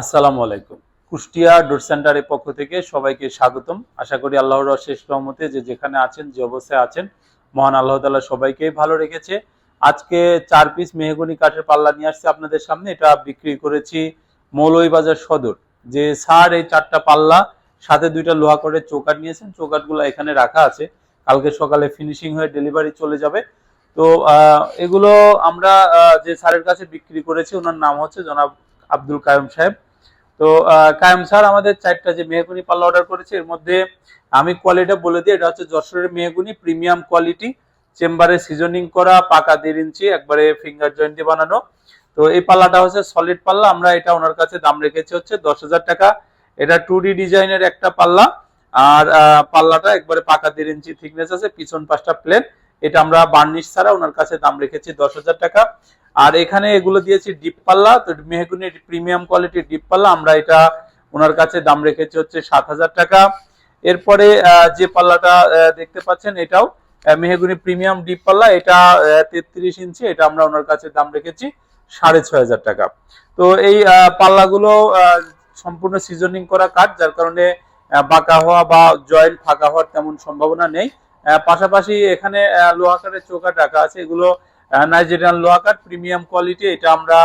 আসসালামু আলাইকুম। কুষ্টিয়া ডোর সেন্টারের পক্ষ থেকে সবাইকে স্বাগতম। আশা করি আল্লাহর অশেষ রহমতে যে যেখানে আছেন, যে অবস্থায় আছেন, মহান আল্লাহ তাআলা সবাইকেই ভালো রেখেছে। আজকে চার পিস মেহগনি কাঠের পাল্লা নিয়ে আসছে আপনাদের সামনে। এটা বিক্রি করেছি মৌলভীবাজার সদর। যে স্যার এই চারটা পাল্লা, সাথে দুইটা লোহা করে চৌকাট নিয়েছেন। চৌকাটগুলো এখানে রাখা আছে। কালকে সকালে ফিনিশিং হয়ে ডেলিভারি চলে যাবে। তো এগুলো আমরা যে স্যারের কাছে বিক্রি করেছি, ওনার নাম হচ্ছে জনাব আব্দুল কায়ুম সাহেব। তো কায়ুম স্যার, আমাদের চারটা যে মেহগুনি পাল্লা অর্ডার করেছে, এর মধ্যে আমি কোয়ালিটিটা বলে দিই, এটা হচ্ছে যশোরের মেহগুনি প্রিমিয়াম কোয়ালিটি চেম্বারে সিজনিং করা, পাকা দেড় ইঞ্চি, একবারে ফিঙ্গার জয়েন্টে বানানো। তো, এই পাল্লাটা হচ্ছে সলিড পাল্লা, আমরা এটা ওনার কাছে দাম রেখেছি হচ্ছে দশ হাজার টাকা। এটা টু ডি ডিজাইনের একটা পাল্লা, আর পাল্লাটা একবারে পাকা দেড় ইঞ্চি থিকনেস আছে, পিছন পাঁচটা প্লেন এটা আমরা বার্নিশ ছাড়া ওনার কাছে দাম রেখেছি দশ হাজার টাকা। আর এখানে এগুলো দিয়েছি ডিপ পাল্লা তো মেহগুনি প্রিমিয়াম কোয়ালিটির ডিপ পাল্লা আমরা এটা ওনার কাছে দাম রেখেছি হচ্ছে সাত হাজার টাকা। এরপরে যে পাল্লাটা দেখতে পাচ্ছেন এটাও মেহগুনি প্রিমিয়াম ডিপ পাল্লা এটা তেত্রিশ ইঞ্চি এটা আমরা ওনার কাছে দাম রেখেছি সাড়ে ছয় হাজার টাকা। তো এই পাল্লাগুলো সম্পূর্ণ সিজনিং করা কাঠ যার কারণে বাঁকা হওয়া বা জয়েন্ট ফাঁকা হওয়ার তেমন সম্ভাবনা নেই। পাশাপাশি এখানে আহ, লোহা কাঠের চৌকাঠ রাখা আছে এগুলো নাইজেরিয়ান লোহা কাঠ প্রিমিয়াম কোয়ালিটি এটা আমরা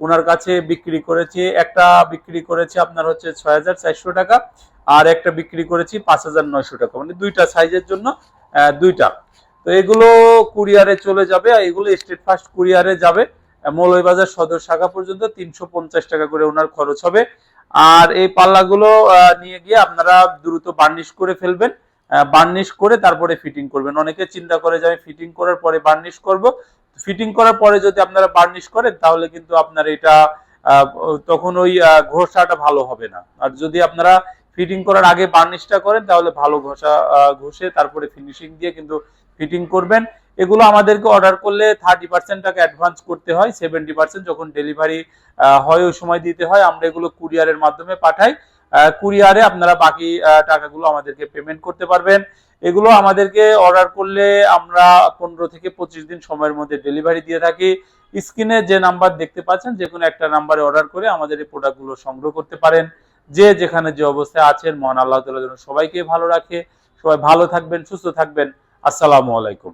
ওনার কাছে বিক্রি করেছি। একটা বিক্রি করেছি আপনার হচ্ছে ছয় হাজার চারশো টাকা আর একটা বিক্রি করেছি পাঁচ হাজার নয়শো টাকা। মানে দুইটা সাইজের জন্য দুইটা। তো এগুলো কুরিয়ারে চলে যাবে আর এগুলো স্টেট ফার্স্ট কুরিয়ারে যাবে। আহ, মৌলভীবাজার সদর শাখা পর্যন্ত তিনশো পঞ্চাশ টাকা করে ওনার খরচ হবে। আর এই পাল্লাগুলো নিয়ে গিয়ে আপনারা দ্রুত বার্নিশ করে ফেলবেন। বার্নিশ করে তারপরে ফিটিং করবেন। অনেকে চিন্তা করে যে আমি ফিটিং করার পরে বার্নিশ করব। ফিটিং করার পরে যদি আপনারা বার্নিশ করেন, তাহলে কিন্তু আপনার এটা তখন ওই ঘষাটা ভালো হবে না। আর যদি আপনারা ফিটিং করার আগে বার্নিশটা করেন, তাহলে ভালো ঘষা ঘষে তারপরে ফিনিশিং দিয়ে কিন্তু ফিটিং করবেন। এগুলো আমাদেরকে অর্ডার করলে থার্টি পার্সেন্ট টাকা অ্যাডভান্স করতে হয় সেভেন্টি পার্সেন্ট যখন ডেলিভারি হয় ওই সময় দিতে হয়, আমরা এগুলো কুরিয়ারের মাধ্যমে পাঠাই। কুরিয়ারে আপনারা বাকি টাকাগুলো আমাদেরকে পেমেন্ট করতে পারবেন। এগুলো আমাদেরকে অর্ডার করলে আমরা পনেরো থেকে পঁচিশ দিন সময়ের মধ্যে ডেলিভারি দিয়ে থাকি। স্ক্রিনে যে নাম্বার দেখতে পাচ্ছেন, যে কোনো একটা নাম্বারে অর্ডার করে আমাদের এই প্রোডাক্টগুলো সংগ্রহ করতে পারেন। যে যেখানে যে অবস্থায় আছেন, মহান আল্লাহ তালা যেন সবাইকে ভালো রাখে। সবাই ভালো থাকবেন, সুস্থ থাকবেন। আসসালামু আলাইকুম।